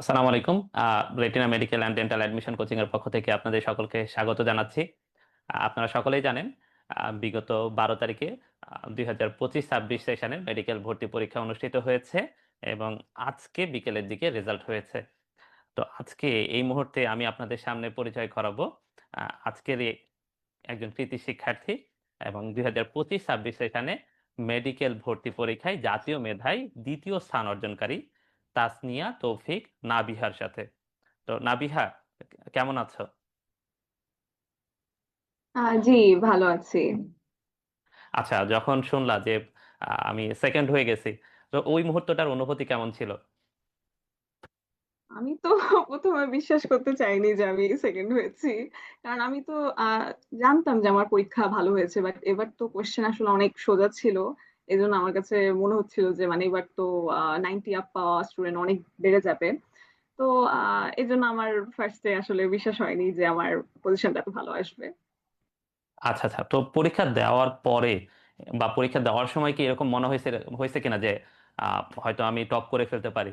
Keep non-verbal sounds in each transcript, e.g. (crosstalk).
আসসালামু আলাইকুম। Retina medical and dental admission coaching এর পক্ষ থেকে আপনাদের সকলকে স্বাগত জানাচ্ছি। আপনারা সকলেই জানেন বিগত বারো তারিখে দুই হাজার পঁচিশ ছাব্বিশ সেশনে মেডিকেল ভর্তি পরীক্ষা অনুষ্ঠিত হয়েছে এবং আজকে বিকেলের দিকে রেজাল্ট হয়েছে। তো আজকে এই মুহূর্তে আমি আপনাদের সামনে পরিচয় করাবো। আজকের একজন কৃতি শিক্ষার্থী এবং দুই হাজার পঁচিশ ছাব্বিশ সেশনে মেডিকেল ভর্তি পরীক্ষায় জাতীয় মেধায় দ্বিতীয় স্থান অর্জনকারী তাসনিয়া তৌফিক নাবিহার সাথে। তো নাবিহা কেমন আছো? জি ভালো আছি। আচ্ছা যখন শুনলা যে আমি সেকেন্ড হয়ে গেছি তো ওই মুহূর্তটার অনুভূতি কেমন ছিল? আমি তো (laughs) প্রথমে বিশ্বাস করতে চাইনি যে আমি সেকেন্ড হয়েছি। কারণ আমি তো আহ, জানতাম যে আমার পরীক্ষা ভালো হয়েছে বাট এবার তো কোশ্চেন আসলে অনেক সোজা ছিল। এই জন্য আমার কাছে মনে হচ্ছিল যে মানে এবার তো নাইনটি আপ পাওয়া স্টুডেন্ট অনেক বেড়ে যাবে। তো এই জন্য আমার ফার্স্টে আসলে বিশ্বাস হয়নি যে আমার পজিশনটা এত ভালো আসবে। আচ্ছা আচ্ছা। তো পরীক্ষা দেওয়ার পরে বা পরীক্ষা দেওয়ার সময় কি এরকম মনে হয়েছে হয়েছে কিনা যে হয়তো আমি টপ করে ফেলতে পারি?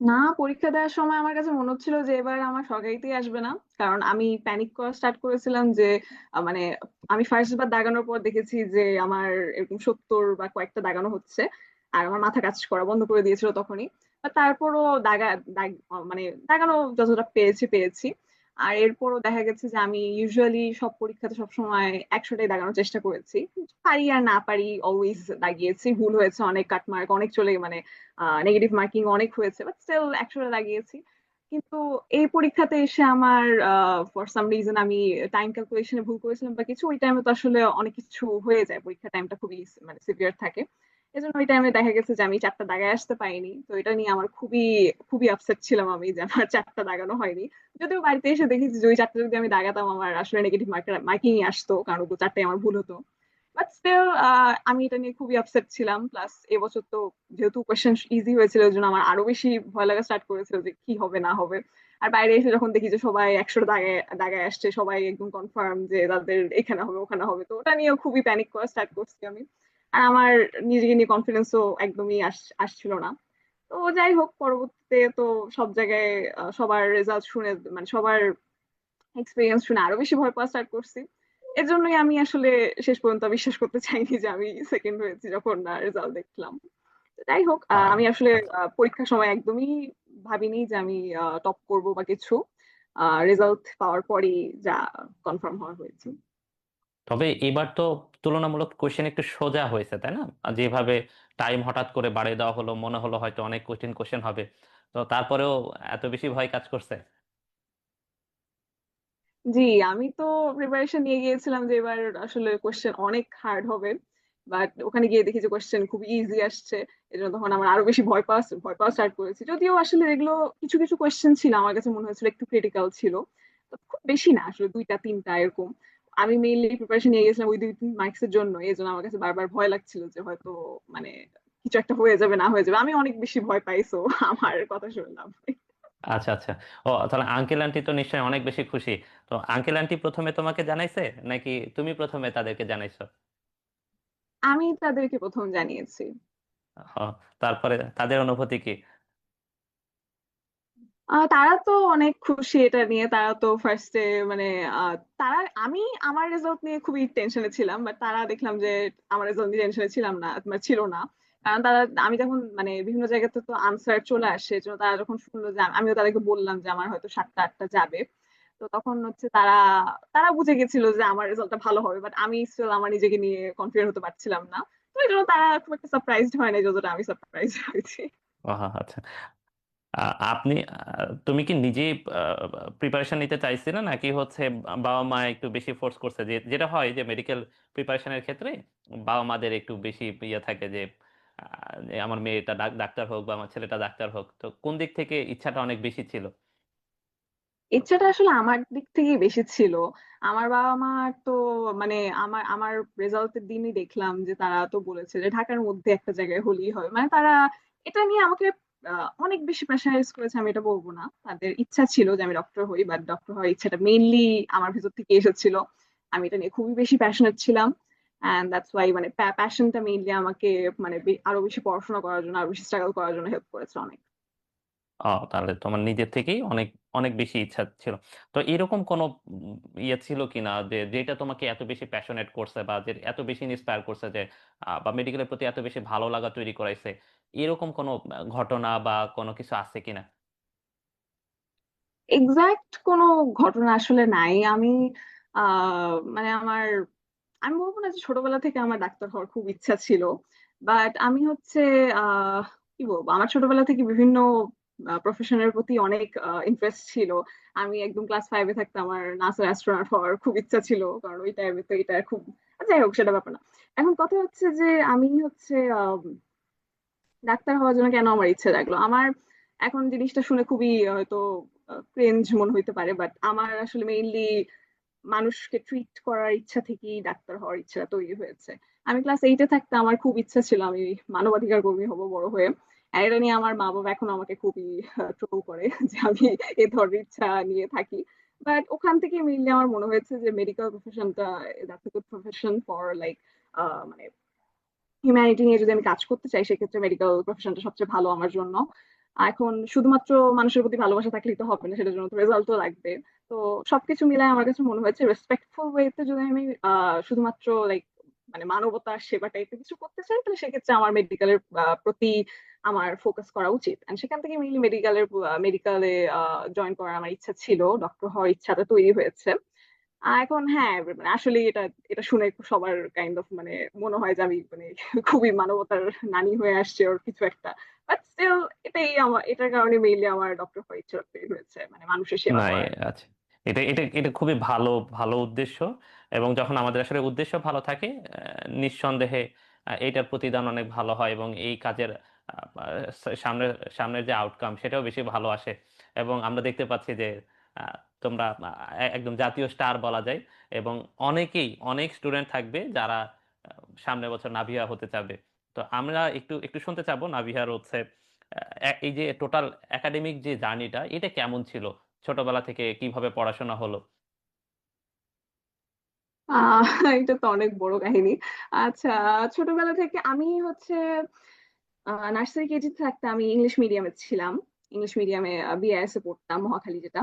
না পরীক্ষা দেওয়ার সময় আমার কাছে মনে হচ্ছিল যে এবার আমার সরকারিতেই আসবে না। কারণ আমি প্যানিক করা স্টার্ট করেছিলাম যে আহ, মানে আমি ফার্স্ট বার দাগানোর পর দেখেছি যে আমার এরকম সত্তর বা কয়েকটা দাগানো হচ্ছে। আর আমার মাথা কাজ করা বন্ধ করে দিয়েছিল তখনই। আর তারপরও দাগা দাগ মানে দাগানো যতটা পেয়েছি পেয়েছি আর এরপরও দেখা গেছে যে আমি ইউজুয়ালি সব পরীক্ষাতে সবসময় একশোটাই দাগানোর চেষ্টা করেছি। পারি আর না পারি অলওয়েজ দাগিয়েছি। ভুল হয়েছে, অনেক কাটমার্ক অনেক চলে মানে নেগেটিভ মার্কিং অনেক হয়েছে বাট স্টিল একশোটা লাগিয়েছি কিন্তু এই পরীক্ষাতে এসে আমার ফর সাম রিজন আমি টাইম ক্যালকুলেশনে ভুল করেছিলাম বা কিছু, ওই টাইমে তো আসলে অনেক কিছু হয়ে যায়। পরীক্ষা টাইমটা খুবই মানে সিভিয়ার থাকে। এজন্য ওই টাইমে দেখা গেছে যে আমি চারটা দাগায় আসতে পারিনি। তো এটা নিয়ে আমার খুবই খুবই আপসেট ছিলাম আমি যে আমার চারটা দাগানো হয়নি। যদিও বাড়িতে এসে দেখেছি যে ওই চারটা যদি আমি দাগাতাম আমার আসলে নেগেটিভ মার্কিংই আসতো, কারণ ওগুলো চারটায় আমার ভুল হতো। বাট স্টিল আমি এটা নিয়ে খুবই আপসেট ছিলাম। প্লাস এবছর তো যেহেতু কোয়েশ্চেন ইজি হয়েছিল ওই জন্য আমার আরও বেশি ভয় লাগা স্টার্ট করেছিল যে কি হবে, না হবে। আর বাইরে এসে যখন দেখি যে সবাই একশো দাগায় দাগায় আসছে, সবাই একদম কনফার্ম যে তাদের এখানে হবে, ওখানে হবে, তো ওটা নিয়েও খুবই প্যানিক করা স্টার্ট করছি আমি। আর আমার নিজেকে নিয়ে কনফিডেন্সও একদমই আসছিল না। তো যাই হোক পরবর্তীতে তো সব জায়গায় সবার রেজাল্ট শুনে মানে সবার এক্সপিরিয়েন্স শুনে আরও বেশি ভয় পাওয়া স্টার্ট করছি। এর জন্যই আমি আসলে শেষ পর্যন্ত বিশ্বাস করতে চাইনি যে আমি সেকেন্ড হয়েছি যখন রেজাল্ট দেখলাম। যাই হোক আমি আসলে আচ্ছা। পরীক্ষার সময় একদমই ভাবিনি যে আমি টপ করব বা কিছু। রেজাল্ট পাওয়ার পরেই যা কনফার্ম হওয়া হয়েছে। তবে এবার তো তুলনামূলক কোশ্চেন একটু সোজা হয়েছে, তাই না? যেভাবে টাইম হঠাৎ করে বাড়িয়ে দেওয়া হলো, মনে হলো হয়তো অনেক কোশ্চেন হবে। তো তারপরেও এত বেশি ভয় কাজ করছে? জি, আমি তো প্রিপারেশন নিয়ে গিয়েছিলাম যে এবার আসলে কোশ্চেন অনেক হার্ড হবে। বাট ওখানে গিয়ে দেখি যে কোশ্চেন খুব ইজি আসছে। এজন্য তখন আমার আরও বেশি ভয় পাওয়া ভয় পাওয়া স্টার্ট করেছি। যদিও আসলে এগুলো কিছু কিছু কোশ্চেন ছিল, আমার কাছে মনে হয়েছিল একটু ক্রিটিক্যাল ছিল। খুব বেশি না, আসলে দুইটা, তিনটা এরকম। আমি মেইনলি প্রিপারেশন নিয়ে গেছিলাম ওই দুই তিন মার্কস এর জন্য এই জন্য আমার কাছে বারবার ভয় লাগছিল যে হয়তো মানে কিছু একটা হয়ে যাবে না হয়ে যাবে। আমি অনেক বেশি ভয় পাইছো আমার কথা শুনলাম। আচ্ছা আচ্ছা। ও তাহলে আঙ্কেল আন্টি তো নিশ্চয়ই অনেক বেশি খুশি। তো আঙ্কেল আন্টি প্রথমে তোমাকে জানাইছে নাকি তুমি প্রথমে তাদেরকে জানাইছো? আমি তাদেরকে প্রথম জানিয়েছি। তারপরে তাদের অনুভূতি কি? তারা তো অনেক খুশি এটা নিয়ে। তারা তো ফার্স্টে মানে তারা, আমি আমার রেজাল্ট নিয়ে খুবই টেনশনে ছিলাম বাট তারা দেখলাম যে আমার রেজাল্ট নিয়ে টেনশনে ছিলাম না মানে ছিল না। কারণ তারা, আমি যখন মানে বিভিন্ন জায়গাতে তো আনসার চলে আসে তারা যখন শুনলো যে আমিও তাদেরকে বললাম যে আমার হয়তো সাতটা আটটা যাবে। তো তখন হচ্ছে তারা তারা বুঝে গেছিল যে আমার রেজাল্টটা ভালো হবে বাট আমি স্টিল আমার নিজেকে নিয়ে কনফিডেন্ট হতে পারছিলাম না। তো এই জন্য তারা খুব একটা সারপ্রাইজড হয় না যতটা আমি সারপ্রাইজ হয়েছি। আচ্ছা। আপনি তুমি কি নিজে প্রিপারেশন নিতে চাইছিলে নাকি হচ্ছে বাবা মা একটু বেশি ফোর্স করছে? যে, যেটা হয় যে মেডিকেল প্রিপারেশনের ক্ষেত্রে বাবা মাদের একটু বেশি ইয়ে থাকে যে আমার মেয়েটা ডাক- ডাক্তার হোক বা আমার ছেলেটা ডাক্তার হোক, তো কোন দিক থেকে ইচ্ছাটা অনেক বেশি ছিল? ইচ্ছাটা আসলে আমার দিক থেকেই বেশি ছিল। আমার বাবা মা তো মানে আমার আমার রেজাল্টের দিনই দেখলাম যে, তারা তো বলেছে যে, ঢাকার মধ্যে একটা জায়গায় হলেই হবে। মানে তারা এটা নিয়ে আমাকে অনেক বেশি প্রেশারাইজ করেছে আমি এটা বলব না। তাদের ইচ্ছা ছিল যে আমি ডক্টর হই বাট ডক্টর হওয়ার ইচ্ছাটা মেইনলি আমার ভেতর থেকে এসেছিল। আমি এটা নিয়ে খুবই বেশি প্যাশনেট ছিলাম। এন্ড দ্যাটস ওয়াই মানে প্যাশনটা মেইনলি আমাকে মানে আরও বেশি পড়াশোনা করার জন্য, আরও বেশি স্ট্রাগল করার জন্য হেল্প করেছে অনেক। তাহলে তোমার নিজের থেকেই অনেক অনেক বেশি ইচ্ছা ছিল। তো এরকম কোনো ইয়ে ছিল কিনা যে, যেটা তোমাকে এত বেশি প্যাশনেট করছে বা যে এত বেশি ইন্সপায়ার করছে যে বা মেডিকেলের প্রতি এত বেশি ভালো লাগা তৈরি করাইছে? এরকম কোনো ঘটনা বা কোনো কিছু আছে কিনা? এক্সাক্ট কোনো ঘটনা আসলে নাই। আমি মানে আমার, আমি বলব না যে ছোটবেলা থেকে আমার ডাক্তার হওয়ার খুব ইচ্ছা ছিল বাট আমি হচ্ছে কি বলব? আমার ছোটবেলা থেকে বিভিন্ন প্রফেশনের প্রতি অনেক ইন্টারেস্ট ছিল। আমি একদম ক্লাস ফাইভে থাকতে আমার নাসার অ্যাস্ট্রোনট হওয়ার খুব ইচ্ছা ছিল, কারণ ওই টাইমে তো এটা খুব, যাই হোক, সেটা ব্যাপার না। এখন কথা হচ্ছে যে আমি হচ্ছে ডাক্তার হওয়ার জন্য কেন আমার ইচ্ছে জাগলো আমার এখন জিনিসটা শুনে খুবই হয়তো ক্রেঞ্জ মনে হইতে পারে বাট আমার আসলে মেইনলি মানুষকে ট্রিট করার ইচ্ছা থেকেই ডাক্তার হওয়ার ইচ্ছা তৈরি হয়েছে। আমি ক্লাস এইটে থাকতে আমার খুব ইচ্ছা ছিল আমি মানবাধিকার কর্মী হব বড় হয়ে। এটা নিয়ে আমার মা বাবা এখন আমাকে খুবই ট্রোল করে যে আমি এ ধরনের ইচ্ছা নিয়ে থাকি। বাট ওখান থেকে মেইনলি আমার মনে হয়েছে যে medical প্রফেশনটা that's good profession for like মানে হিউম্যানিটি নিয়ে যদি আমি কাজ করতে চাই, সেক্ষেত্রে মেডিকেল প্রফেশনটা সবচেয়ে ভালো আমার জন্য। এখন শুধুমাত্র মানুষের প্রতি ভালোবাসা থাকলেই তো হবে না, সেটার জন্য তো রেজাল্টও লাগবে। তো সবকিছু মিলায় আমার কাছে মনে হয়েছে রেসপেক্টফুল ওয়েতে যদি আমি শুধুমাত্র লাইক মানে মানবতার সেবা টাইপের কিছু করতে চাই, তাহলে সেক্ষেত্রে আমার মেডিকেলের প্রতি আমার ফোকাস করা উচিত। And সেখান থেকে মেইনলি মেডিকেলের মেডিকেলে জয়েন করার আমার ইচ্ছা ছিল ডক্টর হওয়ার ইচ্ছাটা তৈরি হয়েছে। এখন হ্যাঁ মানে আসলে এটা এটা শুনে সবার কাইন্ড অফ মানে মনে হয় যে আমি মানে (laughs) খুবই মানবতার নানি হয়ে আসছে ওর কিছু একটা। বাট স্টিল এটাই আমার এটার কারণে মেইনলি আমার ডক্টর হয়েছে মানে মানুষের সেবা আচ্ছা। এটা এটা এটা খুবই ভালো ভালো উদ্দেশ্য এবং যখন আমাদের আসলে উদ্দেশ্য ভালো থাকে নিঃসন্দেহে আহ, এইটার প্রতিদান অনেক ভালো হয় এবং এই কাজের আহ, সামনের সামনের যে আউটকাম সেটাও বেশি ভালো আসে এবং আমরা দেখতে পাচ্ছি যে তোমরা একদম জাতীয় স্টার বলা যায়। এবং অনেকেই অনেক স্টুডেন্ট থাকবে যারা আহ, সামনের বছর নাভিয়া হতে চাবে। তো আমরা একটু একটু শুনতে চাবো নাভিয়ার হচ্ছে এই যে টোটাল একাডেমিক যে জার্নিটা এটা কেমন ছিল? ছোটবেলা থেকে কীভাবে পড়াশোনা হলো? এটা তো অনেক বড় কাহিনী। আচ্ছা ছোটবেলা থেকে আমি হচ্ছে নার্সারি কেজি থাকতে আমি ইংলিশ মিডিয়ামে ছিলাম। ইংলিশ মিডিয়ামে বিএস এ পড়তাম মহাখালী যেটা।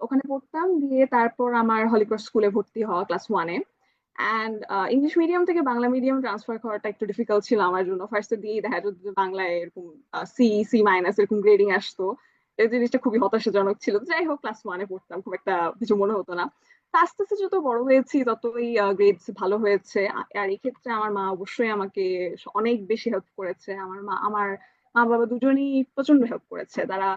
ওখানে পড়তাম, দিয়ে তারপর আমার হলিক্রস স্কুলে ভর্তি হওয়া ক্লাস ওয়ানে অ্যান্ড ইংলিশ মিডিয়াম থেকে বাংলা মিডিয়াম ট্রান্সফার করাটা একটু ডিফিকাল্ট ছিল আমার জন্য। ফার্স্টে দিয়ে দেখা যেত যে বাংলায় এরকম সি সি মাইনাস এরকম গ্রেডিং আসতো। এই জিনিসটা খুবই হতাশাজনক ছিল। যাই হোক ক্লাস ওয়ানে পড়তাম, খুব একটা কিছু মনে হতো না। আস্তে আস্তে যত বড় হয়েছি, ততই গ্রেডস ভালো হয়েছে। আর এই ক্ষেত্রে আমার মা অবশ্যই আমাকে অনেক বেশি হেল্প করেছে। আমার মা আমার মা বাবা দুজনেই প্রচণ্ড হেল্প করেছে। তারা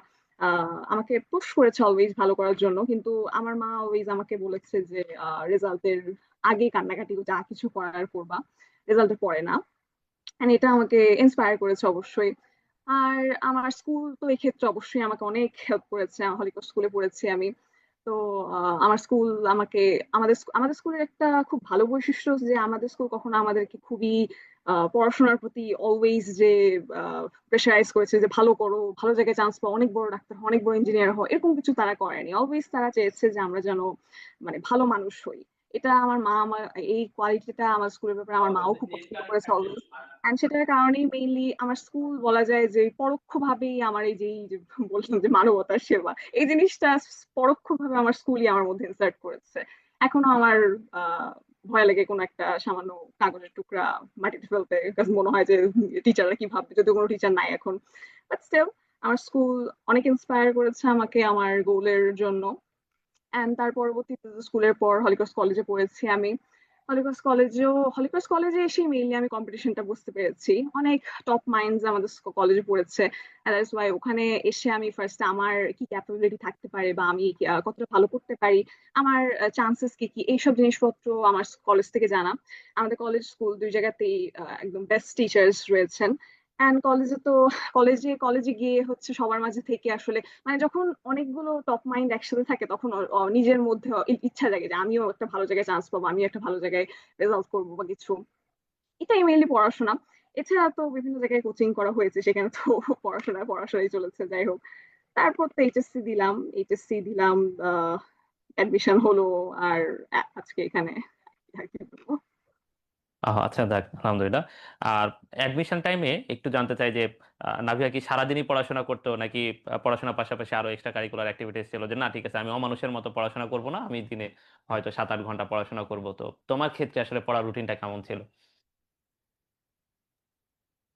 আমাকে পুশ করেছে অলওয়েজ ভালো করার জন্য। কিন্তু আমার মা অলওয়েজ আমাকে বলেছে যে রেজাল্টের আগে কান্নাকাটি যা কিছু করার করবা। রেজাল্টের পরে না। এটা আমাকে ইন্সপায়ার করেছে অবশ্যই। আর আমার স্কুল তো এই ক্ষেত্রে অবশ্যই আমাকে অনেক হেল্প করেছে। হলিক্রস স্কুলে পড়েছি আমি। তো আমার স্কুল আমাকে, আমাদের আমাদের স্কুলের একটা খুব ভালো বৈশিষ্ট্য যে, আমাদের স্কুল কখনো আমাদেরকে খুবই পড়াশোনার প্রতি অলওয়েজ যে প্রেশারাইজ করেছে যে ভালো করো ভালো জায়গায় চান্স পাও অনেক বড় ডাক্তার অনেক বড় ইঞ্জিনিয়ার হও এরকম কিছু তারা করেনি। অলওয়েজ তারা চেয়েছে যে আমরা যেন মানে ভালো মানুষ হই। এটা আমার মা আমার এই কোয়ালিটিটা আমার স্কুলের ব্যাপারে আমার মাও খুব পছন্দ করেছে অলওয়েজ এন্ড সেটার কারণেই মেইনলি আমার স্কুল বলা যায় যে পরোক্ষভাবেই আমার এই যে এই যে বললাম যে মানবতার সেবা এই জিনিসটা পরোক্ষভাবে আমার স্কুলই আমার মধ্যে ইনসার্ট করেছে। এখনও আমার আহ ভয় লাগে কোনো একটা সামান্য কাগজের টুকরা মাটিতে ফেলতে মনে হয় যে টিচাররা কি ভাববে যদি কোনো টিচার নাই এখন। বাট স্টিল আমার স্কুল অনেক ইন্সপায়ার করেছে আমাকে আমার গোলের জন্য। এন্ড তার পরবর্তীতে স্কুলের পর হলিক্রস কলেজে পড়েছি আমি। হলিক্রস কলেজেও হলিক্রস কলেজে এসে মেইনলি আমি কম্পিটিশনটা বুঝতে পেরেছি। অনেক টপ মাইন্ডস আমাদের কলেজে পড়েছে। দ্যাটস ওয়াই ওখানে এসে আমি ফার্স্ট আমার কি ক্যাপাবিলিটি থাকতে পারে বা আমি কতটা ভালো করতে পারি, আমার চান্সেস কি কি, এইসব জিনিসপত্র আমার কলেজ থেকে জানা। আমাদের কলেজ স্কুল দুই জায়গাতেই একদম বেস্ট টিচার্স রয়েছেন। অ্যান্ড কলেজে তো কলেজে কলেজে গিয়ে হচ্ছে সবার মাঝে থেকে আসলে মানে যখন অনেকগুলো টপ মাইন্ড একসাথে থাকে, তখন নিজের মধ্যে ইচ্ছা জাগে যে আমিও একটা ভালো জায়গায় চান্স পাবো আমি একটা ভালো জায়গায় রেজাল্ট করব বা কিছু। এটাই মেইনলি পড়াশোনা। এছাড়া তো বিভিন্ন জায়গায় কোচিং করা হয়েছে, সেখানে তো (laughs) পড়াশোনা পড়াশোনাই চলেছে, যাই হোক। তারপর তো এইচএসসি দিলাম এইচএসসি দিলাম অ্যাডমিশন হলো, আর আজকে এখানে আচ্ছা দেখ আলহামদুলিল্লাহ। আর অ্যাডমিশন টাইমে একটু জানতে চাই যে নাভিয়া কি সারাদিনই পড়াশোনা করতো নাকি পড়াশোনার পাশাপাশি আরও এক্সট্রা কারিকুলার অ্যাক্টিভিটিস ছিল যে না ঠিক আছে আমি অমানুষের মতো পড়াশোনা করব না আমি দিনে হয়তো সাত আট ঘণ্টা পড়াশোনা করব। তো তোমার ক্ষেত্রে আসলে পড়ার রুটিনটা কেমন ছিল?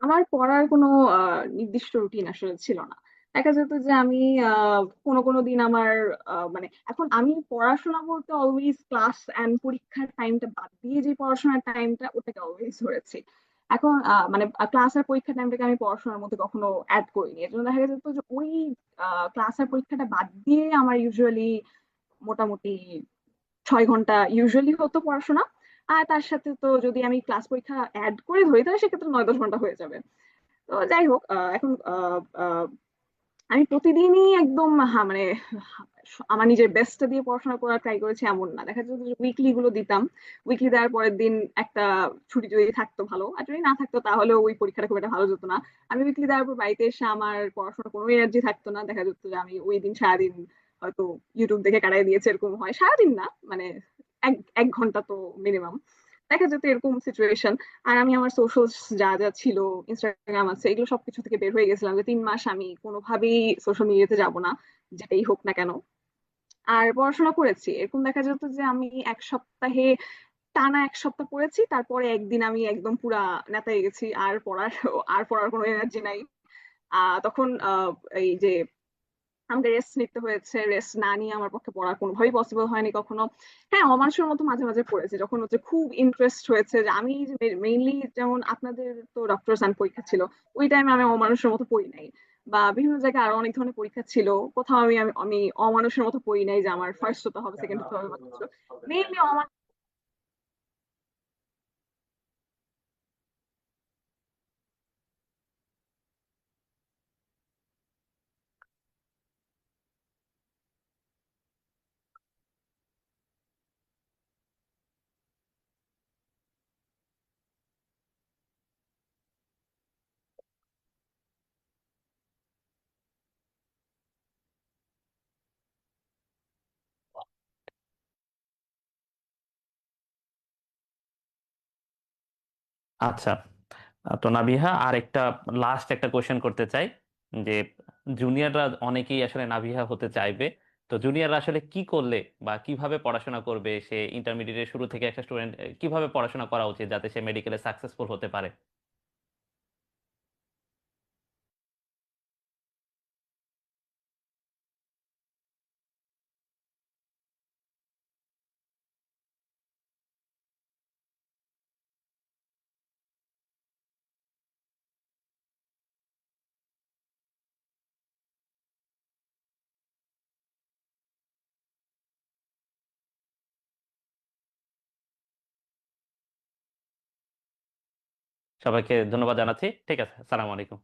আমার পড়ার কোনো আহ, নির্দিষ্ট রুটিন আসলে ছিল না। দেখা যেত যে আমি কোনো কোনো দিন আমার মানে এখন আমি পড়াশোনা বলতে অলওয়েজ ক্লাস অ্যান্ড পরীক্ষার টাইমটা বাদ দিয়ে যে পড়াশোনার টাইমটা ওটাকে অলওয়েজ ধরেছি। এখন মানে ক্লাস আর পরীক্ষার টাইমটাকে আমি পড়াশোনার মধ্যে কখনো অ্যাড করিনি। এর জন্য দেখা যেত যে ওই ক্লাস আর পরীক্ষাটা বাদ দিয়ে আমার ইউজুয়ালি মোটামুটি ছয় ঘণ্টা ইউজুয়ালি হতো পড়াশোনা। আর তার সাথে তো যদি আমি ক্লাস পরীক্ষা অ্যাড করে ধরি, তাহলে সেক্ষেত্রে নয় দশ ঘণ্টা হয়ে যাবে। তো যাই হোক এখন আমি প্রতিদিনই একদম মানে আমার নিজের বেস্টটা দিয়ে পড়াশোনা করার ট্রাই করেছি এমন না। দেখা যেত উইকলি গুলো দিতাম। উইকলি দেওয়ার পরের দিন একটা ছুটি যদি থাকতো ভালো, আর যদি না থাকতো তাহলে ওই পরীক্ষাটা খুব একটা ভালো যেত না। আমি উইকলি দেওয়ার পর বাড়িতে এসে আমার পড়াশোনা কোনো এনার্জি থাকতো না। দেখা যেত যে আমি ওই দিন সারাদিন হয়তো ইউটিউব দেখে কাটাই দিয়েছে, এরকম হয়। সারাদিন না মানে এক এক ঘণ্টা তো মিনিমাম দেখা যেত এরকম সিচুয়েশন আর আমি আমার সোশ্যাল যা যা ছিল ইনস্টাগ্রাম আছে, এগুলো সবকিছু থেকে বের হয়ে গেছিলাম যে তিন মাস আমি কোনোভাবেই সোশ্যাল মিডিয়াতে যাব না, যেটাই হোক না কেন। আর পড়াশোনা করেছি। এরকম দেখা যেত যে আমি এক সপ্তাহে, টানা এক সপ্তাহ পড়েছি, তারপরে একদিন আমি একদম পুরা নেতায় গেছি। আর পড়ার আর পড়ার কোনো এনার্জি নাই। তখন এই যে আমাকে রেস্ট নিতে হয়েছে রেস্ট না নিয়ে আমার পক্ষে পড়া কোনোভাবেই পসিবল হয়নি কখনো। হ্যাঁ অমানুষের মতো মাঝে মাঝে পড়েছি যখন হচ্ছে খুব ইন্টারেস্ট হয়েছে যে আমি মেইনলি যেমন আপনাদের তো ডক্টর সান পরীক্ষা ছিল ওই টাইমে আমি অমানুষের মতো পড়ি নাই। বা বিভিন্ন জায়গায় আরও অনেক ধরনের পরীক্ষা ছিল কোথাও আমি আমি অমানুষের মতো পড়ি নাই যে আমার ফার্স্ট হতে হবে সেকেন্ড হতে হবে বা কিছু। আচ্ছা তো নাবিহা আর একটা লাস্ট একটা কোয়েশ্চেন করতে চাই, যে জুনিয়ররা অনেকেই আসলে নাবিহা হতে চাইবে, তো জুনিয়ররা আসলে কি করলে বা কীভাবে পড়াশোনা করবে? সে ইন্টারমিডিয়েটের শুরু থেকে একটা স্টুডেন্ট কীভাবে পড়াশোনা করা উচিত যাতে সে মেডিকেলে সাকসেসফুল হতে পারে? সবাইকে ধন্যবাদ জানাচ্ছি। ঠিক আছে সালাম আলাইকুম।